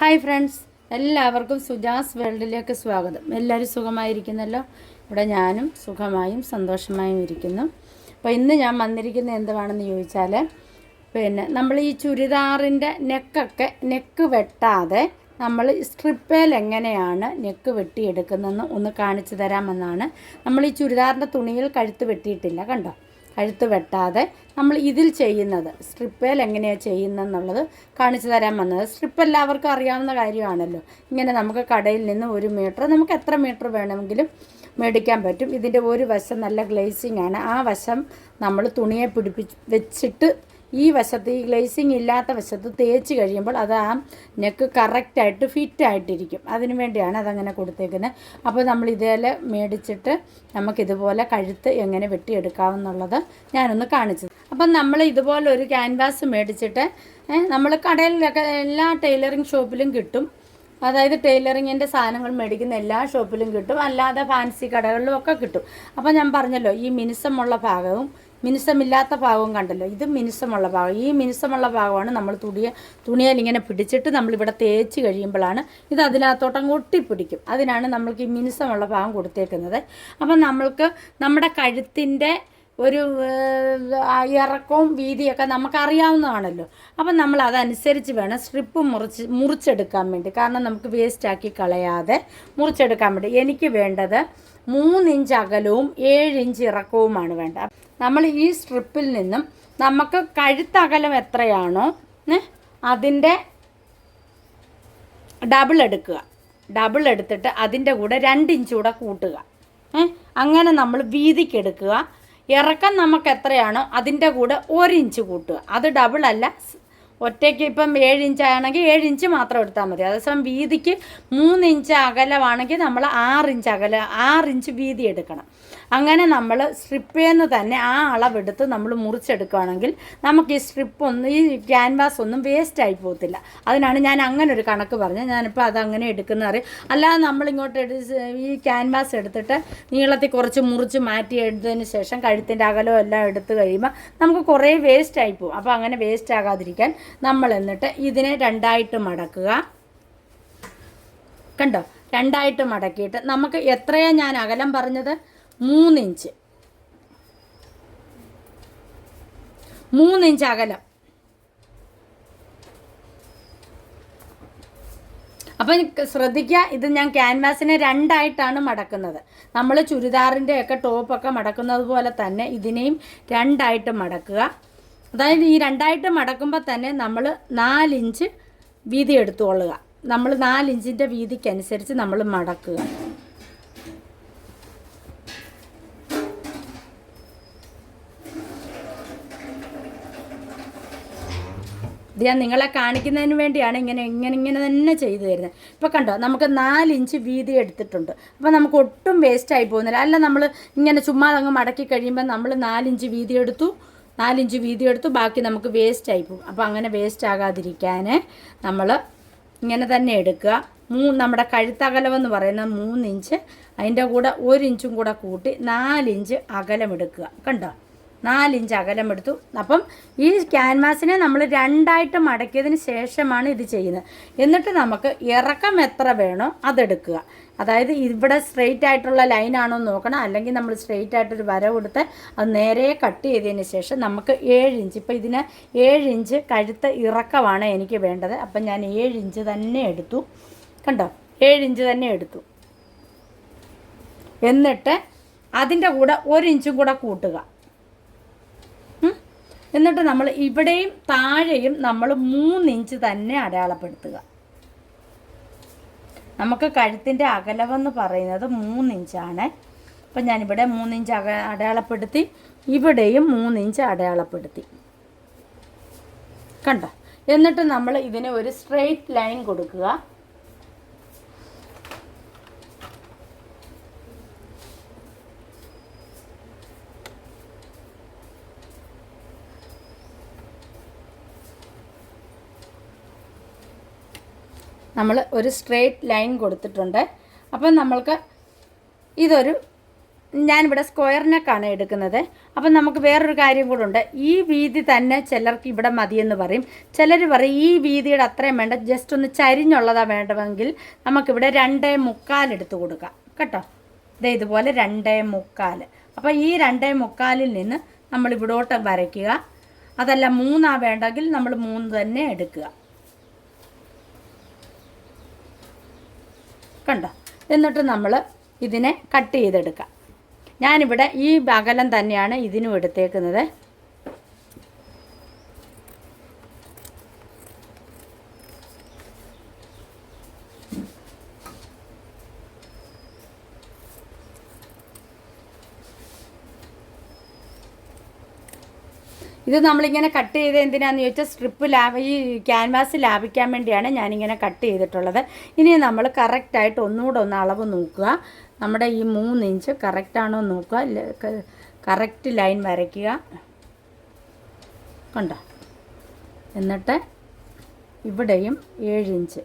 Hi friends എല്ലാവർക്കും സുജാസ് വേൾഡിലേക്ക് സ്വാഗതം. എല്ലാവരും സുഖമായിരിക്കുന്നല്ലോ? ഇവിടെ ഞാനും സുഖമായും സന്തോഷമായും ഇരിക്കുന്നു. അപ്പോൾ ഇന്ന് ഞാൻ വന്നിരിക്കുന്നത് എന്തുവാണെന്ന് ചോദിച്ചാൽ പിന്നെ നമ്മൾ ഈ ചുരിദാറിന്റെ നെക്കൊക്കെ നെക്ക് വെട്ടാതെ നമ്മൾ സ്ട്രിപ്പേൽ എങ്ങനെയാണ് നെക്ക് വെട്ടിയെടുക്കുന്നതെന്ന് ഒന്ന് കാണിച്ചു തരാമെന്നാണ്. നമ്മൾ ഈ ചുരിദാറിന്റെ തുണിയിൽ കഴുത്ത് വെട്ടിയിട്ടില്ല കണ്ടോ? കഴുത്ത് വെട്ടാതെ നമ്മൾ ഇതിൽ ചെയ്യുന്നത്. സ്ട്രിപ്പേൽ എങ്ങനെയാണ് ചെയ്യുന്നതെന്നുള്ളത് കാണിച്ചു തരാൻ വന്നത്. സ്ട്രിപ്പ് എല്ലാവർക്കും അറിയാവുന്ന കാര്യമാണല്ലോ. ഇങ്ങനെ നമുക്ക് കടയിൽ നിന്ന് ഒരു മീറ്റർ നമുക്ക് എത്ര മീറ്റർ വേണമെങ്കിലും മേടിക്കാൻ പറ്റും. ഇതിന്റെ ഒരു വശം നല്ല ഗ്ലേസിങ് ആണ്. ആ വശം നമ്മൾ തുണിയെ പിടിപ്പിച്ച് വെച്ചിട്ട് ഈ വശത്ത് ഈ ഗ്ലേസിങ് ഇല്ലാത്ത വശത്ത് തേച്ച് കഴിയുമ്പോൾ അത് ആ നെക്ക് കറക്റ്റായിട്ട് ഫിറ്റായിട്ടിരിക്കും അതിനു വേണ്ടിയാണ് അതങ്ങനെ കൊടുത്തേക്കുന്നത്. അപ്പോൾ നമ്മൾ ഇതേലെ മേടിച്ചിട്ട് നമുക്കിതുപോലെ കഴുത്ത് എങ്ങനെ വെട്ടിയെടുക്കാമെന്നുള്ളത് ഞാനൊന്ന് കാണിച്ചത് അപ്പം നമ്മൾ ഇതുപോലെ ഒരു ക്യാൻവാസ് മേടിച്ചിട്ട് നമ്മൾ കടയിലൊക്കെ എല്ലാ ടൈലറിങ് ഷോപ്പിലും കിട്ടും. അതായത് ടൈലറിങ്ങിന്റെ സാധനങ്ങൾ മേടിക്കുന്ന എല്ലാ ഷോപ്പിലും കിട്ടും. അല്ലാതെ ഫാൻസി കടകളിലും ഒക്കെ കിട്ടും. അപ്പോൾ ഞാൻ പറഞ്ഞല്ലോ ഈ മിനുസമുള്ള ഭാഗവും മിനുസമില്ലാത്ത ഭാഗവും കണ്ടല്ലോ. ഇത് മിനുസമുള്ള ഭാഗം. ഈ മിനുസമുള്ള ഭാഗമാണ് നമ്മൾ തുണിയ തുണിയാൽ ഇങ്ങനെ പിടിച്ചിട്ട് നമ്മളിവിടെ തേച്ച് കഴിയുമ്പോഴാണ് ഇത് അതിനകത്തോട്ടം ഒട്ടിപ്പിടിക്കും. അതിനാണ് നമ്മൾക്ക് ഈ മിനുസമുള്ള ഭാഗം കൊടുത്തേക്കുന്നത്. അപ്പം നമ്മൾക്ക് നമ്മുടെ കഴുത്തിന്റെ ഒരു ഇറക്കവും വീതിയൊക്കെ നമുക്കറിയാവുന്നതാണല്ലോ. അപ്പം നമ്മൾ അതനുസരിച്ച് വേണം സ്ട്രിപ്പ് മുറിച്ച് മുറിച്ചെടുക്കാൻ വേണ്ടി. കാരണം നമുക്ക് വേസ്റ്റാക്കി കളയാതെ മുറിച്ചെടുക്കാൻ വേണ്ടി. എനിക്ക് വേണ്ടത് മൂന്നിഞ്ച് അകലവും ഏഴ് ഇഞ്ച് ഇറക്കവുമാണ് വേണ്ടത്. നമ്മൾ ഈ സ്ട്രിപ്പിൽ നിന്നും നമുക്ക് കഴുത്തകലം എത്രയാണോ അതിന്റെ ഡബിൾ എടുക്കുക. ഡബിൾ എടുത്തിട്ട് അതിന്റെ കൂടെ രണ്ട് ഇഞ്ച് കൂടെ കൂട്ടുക. അങ്ങനെ നമ്മൾ വീതിക്കെടുക്കുക ഇറക്കം നമുക്ക് എത്രയാണോ അതിന്റെ കൂടെ ഒരു ഇഞ്ച് കൂട്ടുക. അത് ഡബിൾ അല്ല ഒറ്റയ്ക്ക് ഇപ്പം ഏഴ് ഇഞ്ച് ആണെങ്കിൽ ഏഴ് ഇഞ്ച് മാത്രം എടുത്താൽ മതി. അതേസമയം വീതിക്ക് മൂന്ന് ഇഞ്ച് അകലമാണെങ്കിൽ നമ്മൾ ആറ് ഇഞ്ച് അകല ആറ് ഇഞ്ച് വീതി എടുക്കണം. അങ്ങനെ നമ്മൾ സ്ട്രിപ്പിൽ നിന്ന് തന്നെ ആ അളവെടുത്ത് നമ്മൾ മുറിച്ചെടുക്കുകയാണെങ്കിൽ നമുക്ക് ഈ സ്ട്രിപ്പ് ഒന്നും ഈ ക്യാൻവാസ് ഒന്നും വേസ്റ്റ് ആയി പോകത്തില്ല. അതിനാണ് ഞാൻ അങ്ങനെ ഒരു കണക്ക് പറഞ്ഞത്. ഞാനിപ്പോൾ അതങ്ങനെ എടുക്കുന്ന അറിയാം. അല്ലാതെ നമ്മളിങ്ങോട്ട് എടു ഈ ക്യാൻവാസ് എടുത്തിട്ട് നീളത്തിൽ കുറച്ച് മുറിച്ച് മാറ്റി എടുത്തതിന് ശേഷം കഴുത്തിന്റെ അകലോ എല്ലാം എടുത്തു കഴിയുമ്പോൾ നമുക്ക് കുറേ വേസ്റ്റ് ആയി പോകും. അപ്പോൾ അങ്ങനെ വേസ്റ്റ് ആകാതിരിക്കാൻ നമ്മൾ എന്നിട്ട് ഇതിനെ രണ്ടായിട്ട് മടക്കുക. കണ്ടോ? രണ്ടായിട്ട് മടക്കിയിട്ട് നമുക്ക് എത്രയാണ് ഞാൻ അകലം പറഞ്ഞത്? മൂന്നിഞ്ച്. മൂന്നിഞ്ച് അകലം. അപ്പം ശ്രദ്ധിക്കുക ഇത് ഞാൻ ക്യാൻവാസിനെ രണ്ടായിട്ടാണ് മടക്കുന്നത്. നമ്മൾ ചുരിദാറിന്റെ ഒക്കെ ടോപ്പൊക്കെ മടക്കുന്നത് പോലെ തന്നെ ഇതിനെയും രണ്ടായിട്ട് മടക്കുക. അതായത് ഈ രണ്ടായിട്ട് മടക്കുമ്പോൾ തന്നെ നമ്മൾ നാലിഞ്ച് വീതി എടുത്തുകൊള്ളുക. നമ്മൾ നാലിഞ്ചിന്റെ വീതിക്കനുസരിച്ച് നമ്മൾ മടക്കുക. ഇത് ഞാൻ നിങ്ങളെ കാണിക്കുന്നതിന് വേണ്ടിയാണ് ഇങ്ങനെ ഇങ്ങനെ ഇങ്ങനെ തന്നെ ചെയ്തു തരുന്നത്. ഇപ്പോൾ കണ്ടോ നമുക്ക് നാലിഞ്ച് വീതി എടുത്തിട്ടുണ്ട്. അപ്പോൾ നമുക്ക് ഒട്ടും വേസ്റ്റ് ആയി പോകുന്നില്ല. അല്ല നമ്മൾ ഇങ്ങനെ ചുമ്മാ അങ്ങ് മടക്കി കഴിയുമ്പോൾ നമ്മൾ നാലിഞ്ച് വീതി എടുത്തു നാലിഞ്ച് വീതി എടുത്തു ബാക്കി നമുക്ക് വേസ്റ്റ് ആയി പോകും. അപ്പോൾ അങ്ങനെ വേസ്റ്റ് ആകാതിരിക്കാൻ നമ്മൾ ഇങ്ങനെ തന്നെ എടുക്കുക. മൂ നമ്മുടെ കഴുത്തകലമെന്ന് പറയുന്ന മൂന്നിഞ്ച് അതിന്റെ കൂടെ ഒരു ഇഞ്ചും കൂടെ കൂട്ടി നാലിഞ്ച് അകലം എടുക്കുക. കണ്ടോ? നാലിഞ്ച് അകലം എടുത്തു. അപ്പം ഈ ക്യാൻവാസിനെ നമ്മൾ രണ്ടായിട്ട് മടക്കിയതിന് ശേഷമാണ് ഇത് ചെയ്യുന്നത്. എന്നിട്ട് നമുക്ക് ഇറക്കം എത്ര വേണോ അതെടുക്കുക. അതായത് ഇവിടെ സ്ട്രെയിറ്റ് ആയിട്ടുള്ള ലൈനാണോ നോക്കണം. അല്ലെങ്കിൽ നമ്മൾ സ്ട്രെയിറ്റ് ആയിട്ടൊരു വര കൊടുത്ത് അത് നേരെ കട്ട് ചെയ്തതിന് ശേഷം നമുക്ക് ഏഴ് ഇഞ്ച്. ഇപ്പോൾ ഇതിന് ഏഴ് ഇഞ്ച് കഴുത്ത് ഇറക്കമാണ് എനിക്ക് വേണ്ടത്. അപ്പം ഞാൻ ഏഴ് ഇഞ്ച് തന്നെ എടുത്തു. കണ്ടോ? ഏഴ് ഇഞ്ച് തന്നെ എടുത്തു. എന്നിട്ട് അതിന്റെ കൂടെ ഒരു ഇഞ്ചും കൂടെ കൂട്ടുക. എന്നിട്ട് നമ്മൾ ഇവിടെയും താഴെയും നമ്മൾ മൂന്നിഞ്ച് തന്നെ അടയാളപ്പെടുത്തുക. നമുക്ക് കഴുത്തിന്റെ അകലമെന്ന് പറയുന്നത് മൂന്നിഞ്ചാണ്. അപ്പം ഞാനിവിടെ മൂന്നിഞ്ച് അക അടയാളപ്പെടുത്തി ഇവിടെയും മൂന്നിഞ്ച് അടയാളപ്പെടുത്തി. കണ്ടോ? എന്നിട്ട് നമ്മൾ ഇതിന് ഒരു സ്ട്രെയിറ്റ് ലൈൻ കൊടുക്കുക. നമ്മൾ ഒരു സ്ട്രെയിറ്റ് ലൈൻ കൊടുത്തിട്ടുണ്ട്. അപ്പം നമ്മൾക്ക് ഇതൊരു ഞാനിവിടെ സ്ക്വയർ നെക്കാണ് എടുക്കുന്നത്. അപ്പം നമുക്ക് വേറൊരു കാര്യം കൂടെ ഉണ്ട്. ഈ വീതി തന്നെ ചിലർക്ക് ഇവിടെ മതിയെന്ന് പറയും. ചിലർ പറയും ഈ വീതിയുടെ അത്രയും വേണ്ട ജസ്റ്റ് ഒന്ന് ചരിഞ്ഞുള്ളതാണ് വേണ്ടതെങ്കിൽ നമുക്കിവിടെ രണ്ടേ മുക്കാൽ എടുത്ത് കൊടുക്കാം. കേട്ടോ? ഇതേ ഇതുപോലെ രണ്ടേ മുക്കാൽ അപ്പോൾ ഈ രണ്ടേ മുക്കാലിൽ നിന്ന് നമ്മൾ ഇവിടോട്ട് വരയ്ക്കുക. അതല്ല മൂന്നാണ് വേണ്ടെങ്കിൽ നമ്മൾ മൂന്ന് തന്നെ എടുക്കുക. കണ്ടോ? എന്നിട്ട് നമ്മൾ ഇതിനെ കട്ട് ചെയ്തെടുക്കാം. ഞാനിവിടെ ഈ അകലം തന്നെയാണ് ഇതിനും എടുത്തേക്കുന്നത്. ഇത് നമ്മളിങ്ങനെ കട്ട് ചെയ്ത് എന്തിനാന്ന് ചോദിച്ചാൽ സ്ട്രിപ്പ് ലാഭ ഈ ക്യാൻവാസ് ലാഭിക്കാൻ വേണ്ടിയാണ് ഞാനിങ്ങനെ കട്ട് ചെയ്തിട്ടുള്ളത്. ഇനി നമ്മൾ കറക്റ്റായിട്ട് ഒന്നുകൂടെ ഒന്ന് അളവ് നോക്കുക. നമ്മുടെ ഈ മൂന്ന് ഇഞ്ച് കറക്റ്റാണോ നോക്കുക. കറക്റ്റ് ലൈൻ വരയ്ക്കുക. കണ്ടോ? എന്നിട്ട് ഇവിടെയും ഏഴ് ഇഞ്ച്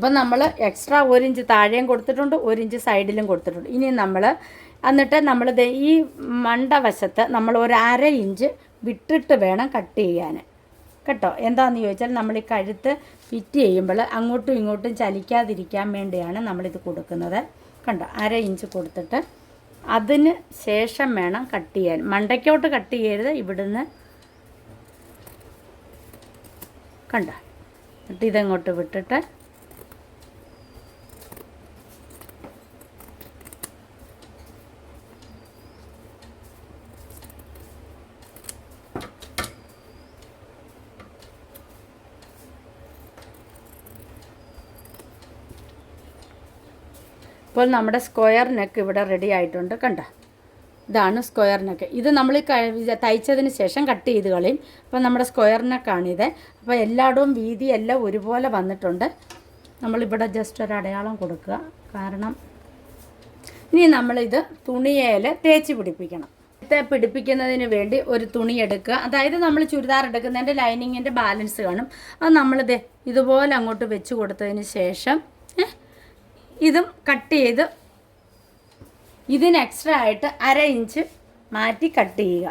അപ്പം നമ്മൾ എക്സ്ട്രാ ഒരു ഇഞ്ച് താഴെയും കൊടുത്തിട്ടുണ്ട് ഒരു ഇഞ്ച് സൈഡിലും കൊടുത്തിട്ടുണ്ട്. ഇനി നമ്മൾ എന്നിട്ട് നമ്മൾ ഈ മണ്ടവശത്ത് നമ്മൾ ഒരു അര ഇഞ്ച് വിട്ടിട്ട് വേണം കട്ട് ചെയ്യാൻ കേട്ടോ? എന്താണെന്ന് ചോദിച്ചാൽ നമ്മൾ ഈ കഴുത്ത് ഫിറ്റ് ചെയ്യുമ്പോൾ അങ്ങോട്ടും ഇങ്ങോട്ടും ചലിക്കാതിരിക്കാൻ വേണ്ടിയാണ് നമ്മളിത് കൊടുക്കുന്നത്. കണ്ടോ? അര ഇഞ്ച് കൊടുത്തിട്ട് അതിന് ശേഷം വേണം കട്ട് ചെയ്യാൻ. മണ്ടയ്ക്കോട്ട് കട്ട് ചെയ്യരുത് ഇവിടുന്ന് കണ്ടോ? എന്നിട്ട് ഇതങ്ങോട്ട് വിട്ടിട്ട് ഇപ്പോൾ നമ്മുടെ സ്ക്വയർ നെക്ക് ഇവിടെ റെഡി ആയിട്ടുണ്ട് കണ്ട? ഇതാണ് സ്ക്വയർ നെക്ക് ഇത് നമ്മൾ തയ്ച്ചതിന് ശേഷം കട്ട് ചെയ്ത് കളയും. അപ്പോൾ നമ്മുടെ സ്ക്വയർ നെക്കാണിത് അപ്പോൾ എല്ലായിടവും വീതി എല്ലാം ഒരുപോലെ വന്നിട്ടുണ്ട്. നമ്മളിവിടെ ജസ്റ്റ് ഒരു അടയാളം കൊടുക്കുക. കാരണം ഇനി നമ്മളിത് തുണിയേൽ തേച്ച് പിടിപ്പിക്കണം. ഇത് പിടിപ്പിക്കുന്നതിന് വേണ്ടി ഒരു തുണി എടുക്കുക. അതായത് നമ്മൾ ചുരിദാർ എടുക്കുന്നതിന്റെ ലൈനിങ്ങിന്റെ ബാലൻസ് കാണും. അത് നമ്മളിത് ഇതുപോലെ അങ്ങോട്ട് വെച്ച് കൊടുത്തതിന് ശേഷം ഇതും കട്ട് ചെയ്ത് ഇതിന് എക്സ്ട്രാ ആയിട്ട് അര ഇഞ്ച് മാറ്റി കട്ട് ചെയ്യുക.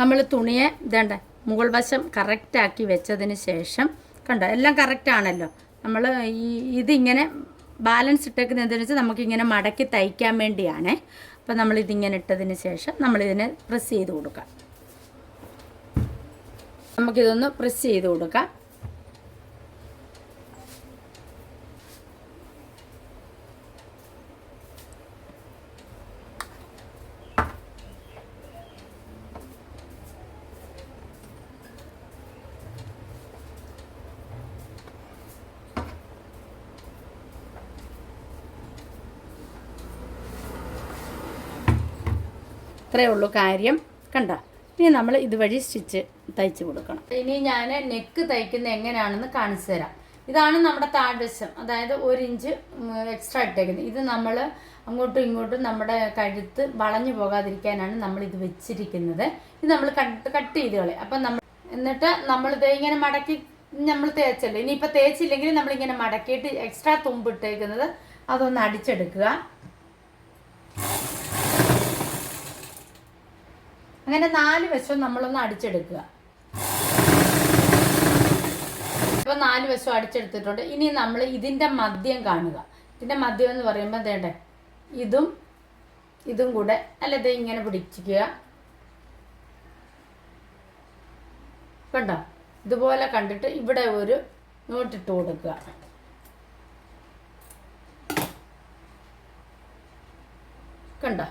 നമ്മൾ തുണിയെ ഇതേണ്ട മുകൾ വശം കറക്റ്റാക്കി വെച്ചതിന് ശേഷം കണ്ടോ എല്ലാം കറക്റ്റ് ആണല്ലോ. നമ്മൾ ഈ ഇതിങ്ങനെ ബാലൻസ് ഇട്ടേക്കുന്നത് എന്താണെന്ന് വെച്ചാൽ നമുക്കിങ്ങനെ മടക്കി തയ്ക്കാൻ വേണ്ടിയാണേ. അപ്പോൾ നമ്മളിതിങ്ങനെ ഇട്ടതിന് ശേഷം നമ്മളിതിനെ പ്രസ് ചെയ്ത് കൊടുക്കാം നമുക്കിതൊന്ന് പ്രസ് ചെയ്ത് കൊടുക്കാം. ഇത്രയേ ഉള്ളൂ കാര്യം. കണ്ടോ? ഇനി നമ്മൾ ഇതുവഴി സ്റ്റിച്ച് തയ്ച്ചു കൊടുക്കണം. ഇനി ഞാൻ നെക്ക് തയ്ക്കുന്ന എങ്ങനെയാണെന്ന് കാണിച്ചു തരാം. ഇതാണ് നമ്മുടെ താഴ്വശം. അതായത് ഒരു ഇഞ്ച് എക്സ്ട്രാ ഇട്ടേക്കുന്നത്. ഇത് നമ്മൾ അങ്ങോട്ടും ഇങ്ങോട്ടും നമ്മുടെ കഴുത്ത് വളഞ്ഞു പോകാതിരിക്കാനാണ് നമ്മൾ ഇത് വെച്ചിരിക്കുന്നത്. ഇത് നമ്മൾ കട്ട് കട്ട് ചെയ്ത് കളയും. അപ്പം നമ്മൾ എന്നിട്ട് നമ്മൾ ഇത് ഇങ്ങനെ മടക്കി നമ്മൾ തേച്ചല്ലോ. ഇനിയിപ്പോൾ തേച്ചില്ലെങ്കിൽ നമ്മളിങ്ങനെ മടക്കിയിട്ട് എക്സ്ട്രാ തുമ്പിട്ടേക്കുന്നത് അതൊന്ന് അടിച്ചെടുക്കുക. അങ്ങനെ നാല് വശവും നമ്മളൊന്ന് അടിച്ചെടുക്കുക. ഇപ്പൊ നാല് വശവും അടിച്ചെടുത്തിട്ടുണ്ട്. ഇനി നമ്മൾ ഇതിന്റെ മദ്യം കാണുക. ഇതിന്റെ മദ്യം എന്ന് പറയുമ്പോൾ തേണ്ടേ ഇതും ഇതും കൂടെ. അല്ലാതെ ഇങ്ങനെ പിടിച്ചിക്കുക കണ്ടോ? ഇതുപോലെ കണ്ടിട്ട് ഇവിടെ ഒരു നോട്ടിട്ട് കൊടുക്കുക. കണ്ടോ?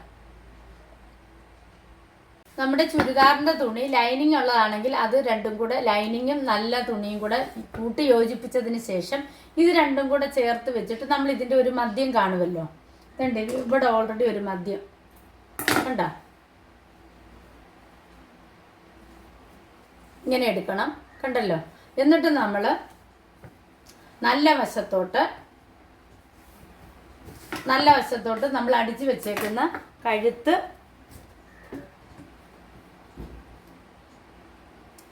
നമ്മുടെ ചുരിദാറിന്റെ തുണി ലൈനിങ് ഉള്ളതാണെങ്കിൽ അത് രണ്ടും കൂടെ ലൈനിങ്ങും നല്ല തുണിയും കൂടെ കൂട്ടി യോജിപ്പിച്ചതിന് ശേഷം ഇത് രണ്ടും കൂടെ ചേർത്ത് വെച്ചിട്ട് നമ്മൾ ഇതിന്റെ ഒരു മദ്യം കാണുമല്ലോ. ഇതുണ്ട് ഇവിടെ ഓൾറെഡി ഒരു മദ്യം. കണ്ടോ? ഇങ്ങനെ എടുക്കണം കണ്ടല്ലോ? എന്നിട്ട് നമ്മൾ നല്ല വശത്തോട്ട് നല്ല വശത്തോട്ട് നമ്മൾ അടിച്ചു വെച്ചേക്കുന്ന കഴുത്ത്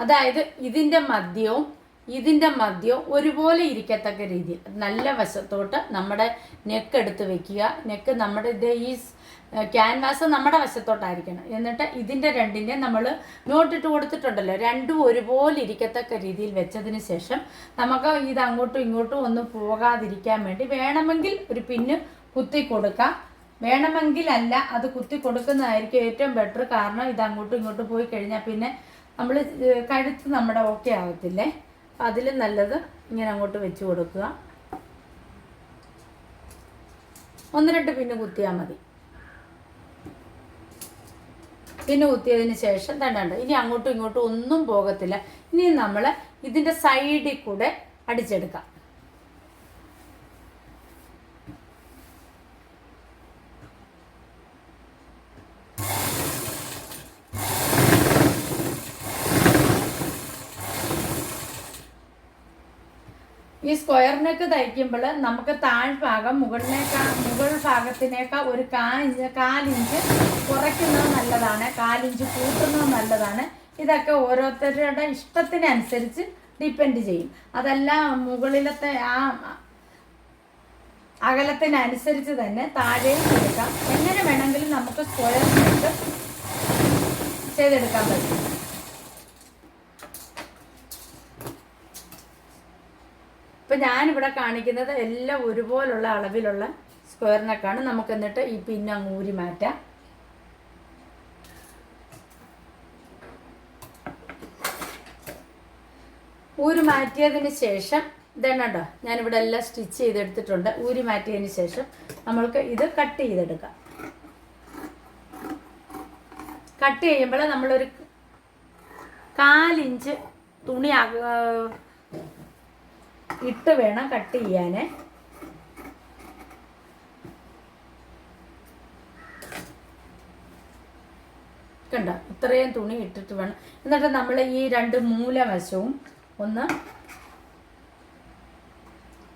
അതായത് ഇതിന്റെ മദ്യവും ഇതിന്റെ മദ്യവും ഒരുപോലെ ഇരിക്കത്തക്ക രീതിയിൽ നല്ല വശത്തോട്ട് നമ്മുടെ നെക്ക് എടുത്ത് വെക്കുക. നെക്ക് നമ്മുടെ ഇത് ഈ ക്യാൻവാസ് നമ്മുടെ വശത്തോട്ടായിരിക്കണം. എന്നിട്ട് ഇതിന്റെ രണ്ടിന്റെ നമ്മൾ നോട്ടിട്ട് കൊടുത്തിട്ടുണ്ടല്ലോ. രണ്ടും ഒരുപോലെ ഇരിക്കത്തക്ക രീതിയിൽ വെച്ചതിന് ശേഷം നമുക്ക് ഇത് അങ്ങോട്ടും ഇങ്ങോട്ടും ഒന്നും പോകാതിരിക്കാൻ വേണ്ടി വേണമെങ്കിൽ ഒരു പിന്ന് കുത്തി കൊടുക്കാം. വേണമെങ്കിൽ അല്ല അത് കുത്തി കൊടുക്കുന്നതായിരിക്കും ഏറ്റവും ബെറ്റർ കാരണം ഇത് അങ്ങോട്ടും ഇങ്ങോട്ടും പോയി കഴിഞ്ഞാൽ പിന്നെ നമ്മൾ കഴുത്ത് നമ്മുടെ ഓക്കെ ആകത്തില്ലേ അതിലും നല്ലത് ഇങ്ങനെ അങ്ങോട്ട് വെച്ച് കൊടുക്കുക. ഒന്ന് രണ്ട് പിന്നെ കുത്തിയാൽ മതി. പിന്നെ കുത്തിയതിന് ശേഷം തണ്ടണ്ട് ഇനി അങ്ങോട്ടും ഇങ്ങോട്ടും ഒന്നും പോകത്തില്ല. ഇനി നമ്മൾ ഇതിന്റെ സൈഡിൽ കൂടെ അടിച്ചെടുക്കാം. ഈ സ്ക്വയർ നെക്ക് തയ്ക്കുമ്പോൾ നമുക്ക് താഴ്ഭാഗം മുകളിനേക്കാൾ മുകൾ ഭാഗത്തിനേക്കാൾ ഒരു കാ കാലിഞ്ച് കുറയ്ക്കുന്നത് നല്ലതാണ്. കാലിഞ്ച് കൂട്ടുന്നത് നല്ലതാണ്. ഇതൊക്കെ ഓരോരുത്തരുടെ ഇഷ്ടത്തിനനുസരിച്ച് ഡിപ്പെൻഡ് ചെയ്യും. അതല്ല മുകളിലത്തെ ആ അകലത്തിനനുസരിച്ച് തന്നെ താഴെയും എടുക്കാം. എങ്ങനെ വേണമെങ്കിലും നമുക്ക് സ്ക്വയർ നെക്ക് ചെയ്തെടുക്കാൻ പറ്റും. ഇപ്പം ഞാനിവിടെ കാണിക്കുന്നത് എല്ലാം ഒരുപോലുള്ള അളവിലുള്ള സ്ക്വയറിനൊക്കെയാണ് നമുക്ക് എന്നിട്ട് ഈ പിന്നെ അങ്ങ് ഊരി മാറ്റാം. ഊരി മാറ്റിയതിന് ശേഷം ഇതെണ്ണോ ഞാനിവിടെ എല്ലാം സ്റ്റിച്ച് ചെയ്തെടുത്തിട്ടുണ്ട്. ഊരി മാറ്റിയതിന് ശേഷം നമ്മൾക്ക് ഇത് കട്ട് ചെയ്തെടുക്കാം. കട്ട് ചെയ്യുമ്പോൾ നമ്മളൊരു കാലിഞ്ച് തുണി ഇട്ട് വേണം കട്ട് ചെയ്യാൻ കണ്ട ഇത്രയും തുണി ഇട്ടിട്ട് വേണം. എന്നിട്ട് നമ്മൾ ഈ രണ്ട് മൂലവശവും ഒന്ന്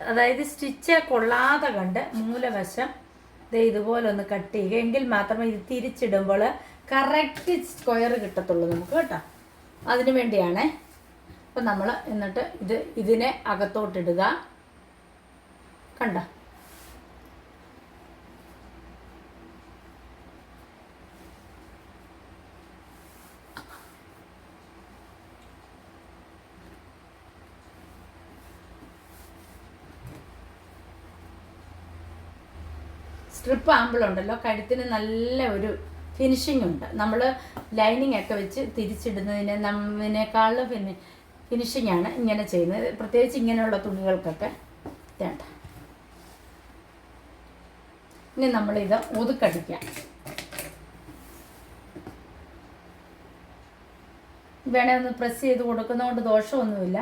അതായത് സ്റ്റിച്ച് കൊള്ളാതെ കണ്ട് മൂലവശം ദേ ഇതുപോലെ ഒന്ന് കട്ട് ചെയ്യുക. എങ്കിൽ മാത്രമേ ഇത് തിരിച്ചിടുമ്പോൾ കറക്റ്റ് സ്ക്വയർ കിട്ടത്തുള്ളൂ നമുക്ക് കേട്ടോ. അതിനു വേണ്ടിയാണേ. അപ്പം നമ്മൾ എന്നിട്ട് ഇത് ഇതിനെ അകത്തോട്ടിടുക. കണ്ട? സ്ട്രിപ്പ് ആമ്പിളുണ്ടല്ലോ കഴുത്തിന് നല്ല ഒരു ഫിനിഷിംഗ് ഉണ്ട്. നമ്മൾ ലൈനിങ് ഒക്കെ വെച്ച് തിരിച്ചിടുന്നതിന് നമ്മിനേക്കാളും പിന്നെ ഫിനിഷിംഗ് ആണ് ഇങ്ങനെ ചെയ്യുന്നത്. പ്രത്യേകിച്ച് ഇങ്ങനെയുള്ള തുണികൾക്കൊക്കെ വേണ്ട. ഇനി നമ്മളിത് ഒതുക്കടിക്കാം. വേണേ ഒന്ന് പ്രസ് ചെയ്ത് കൊടുക്കുന്നതുകൊണ്ട് ദോഷമൊന്നുമില്ല.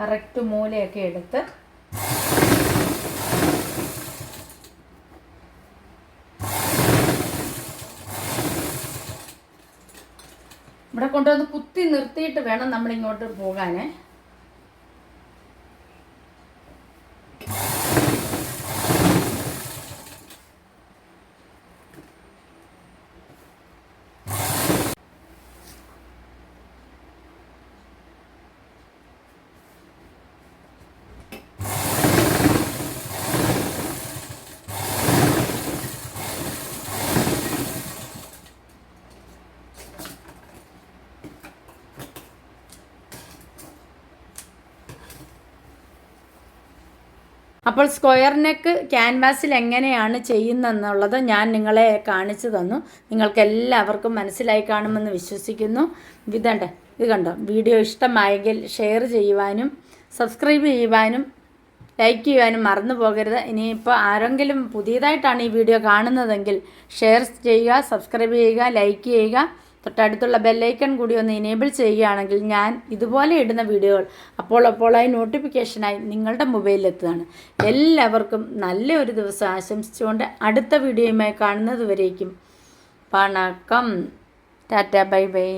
കറക്റ്റ് മൂലയൊക്കെ എടുത്ത് കൊണ്ടുവന്ന് കുത്തി നിർത്തിയിട്ട് വേണം നമ്മൾ ഇങ്ങോട്ട് പോകാനേ. അപ്പോൾ സ്ക്വയർ നെക്ക് ക്യാൻവാസിൽ എങ്ങനെയാണ് ചെയ്യുന്നതെന്നുള്ളത് ഞാൻ നിങ്ങളെ കാണിച്ചു തന്നു. നിങ്ങൾക്ക് എല്ലാവർക്കും മനസ്സിലായി കാണുമെന്ന് വിശ്വസിക്കുന്നു. ഇതണ്ട് ഇത് കണ്ടോ? വീഡിയോ ഇഷ്ടമായെങ്കിൽ ഷെയർ ചെയ്യുവാനും സബ്സ്ക്രൈബ് ചെയ്യുവാനും ലൈക്ക് ചെയ്യുവാനും മറന്നു പോകരുത്. ഇനിയിപ്പോൾ ആരെങ്കിലും പുതിയതായിട്ടാണ് ഈ വീഡിയോ കാണുന്നതെങ്കിൽ ഷെയർ ചെയ്യുക സബ്സ്ക്രൈബ് ചെയ്യുക ലൈക്ക് ചെയ്യുക. തൊട്ടടുത്തുള്ള ബെല്ലൈക്കൺ കൂടി ഒന്ന് എനേബിൾ ചെയ്യുകയാണെങ്കിൽ ഞാൻ ഇതുപോലെ ഇടുന്ന വീഡിയോകൾ അപ്പോൾ അപ്പോളായി നോട്ടിഫിക്കേഷനായി നിങ്ങളുടെ മൊബൈലിൽ എത്തുകയാണ്. എല്ലാവർക്കും നല്ല ഒരു ദിവസം ആശംസിച്ചുകൊണ്ട് അടുത്ത വീഡിയോയുമായി കാണുന്നത് വരേക്കും. വണക്കം. Tata bye bye.